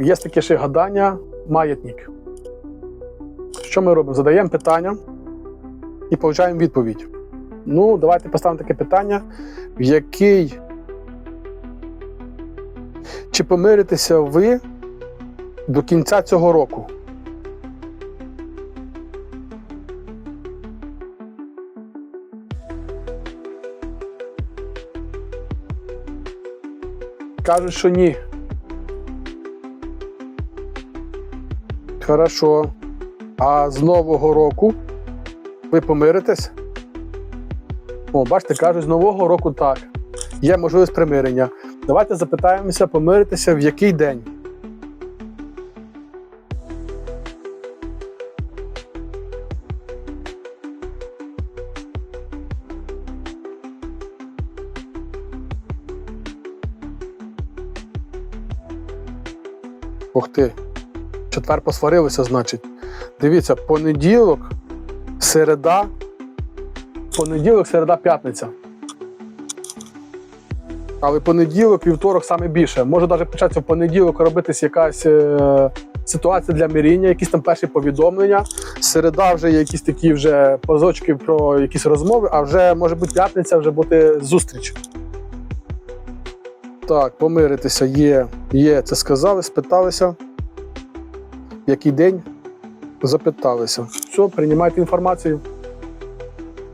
Є таке ще гадання, маятник. Що ми робимо? Задаємо питання і получаємо відповідь. Ну, давайте поставимо таке питання, в який чи помиритеся ви до кінця цього року? Кажуть, що ні. Хорошо. А з Нового року ви помиритесь? О, бачите, кажуть, з Нового року так. Є можливість примирення. Давайте запитаємося, помиритися в який день. Ух ти. Четвер посварилися, значить. Дивіться, понеділок, середа, понеділок, середа, п'ятниця. Але понеділок, вівторок саме більше. Може навіть початися в понеділок робитись якась е, ситуація для миріння, якісь там перші повідомлення. Середа вже є якісь такі вже позочки про якісь розмови, а вже може бути п'ятниця, вже бути зустріч. Так, помиритися є, є, це сказали, спиталися. Який день? Запиталися. Все, приймайте інформацію.